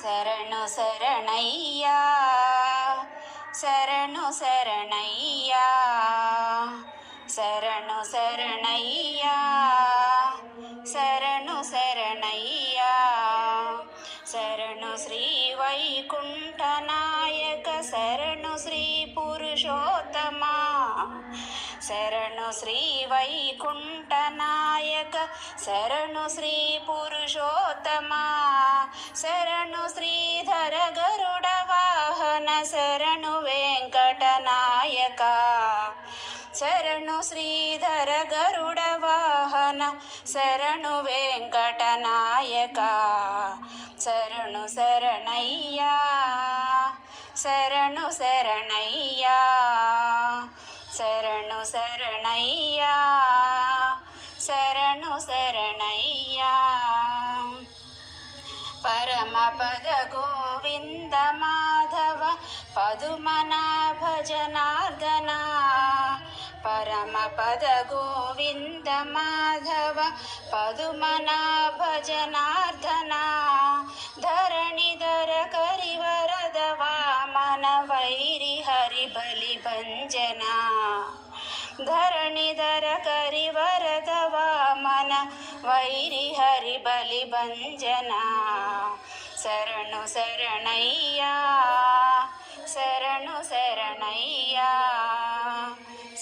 சரணு சரணையா சரணு சரணையா சரணு சரணையா சரணு சரணையா சரணு ஸ்ரீ வைகுண்டநாயக சரணு ஸ்ரீ புருஷோத்தமா சரணு ஸ்ரீ வைகுண்டநாயக சரணு ஸ்ரீ புருஷோத்தமா శరణు శ్రీధర గరుడ వాహన శరణు వెంకటనాయక శరణు శ్రీధర గరుడ వాహన శరణు వెంకటనాయక శరణు శరణయ్యా శరణు శరణయ్యా శరణు శరణయ్యా శరణు శరణయ్యా. परमपद गोविन्द माधव पदु मना भजनार्दना परमपद गोविन्द माधव पदु मना भजनार्धना धरणि दर वैरि हरि बलि भञ्जना धरणि वैरि हरि శరణు శరణయ్యా శరణు శరణయ్యా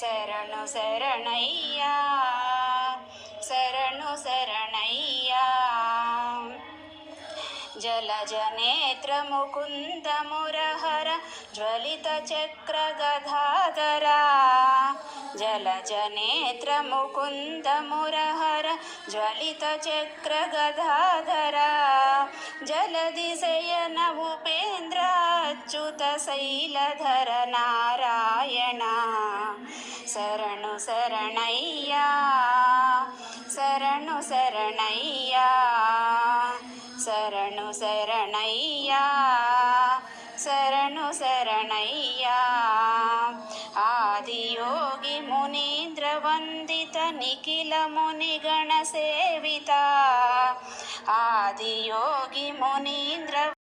శరణు శరణయ్యా శరణు శరణయ్యా. జలజనేత్ర ముకుంద మురహర జ్వలిత చక్ర గధాధరా జలజనేత్ర ముకుంద మురహర జ్వలిత చక్ర గధాధరా అచ్యుత శైలధర నారాయణ శరణు శరణయ్యా శరణు శరణయ్యా శరణు శరణయ్యా శరణు శరణయ్యా ఆదియోగి మునీంద్ర వందిత నిఖిల మునిగణ సేవిత ఆదియోగి మునీంద్ర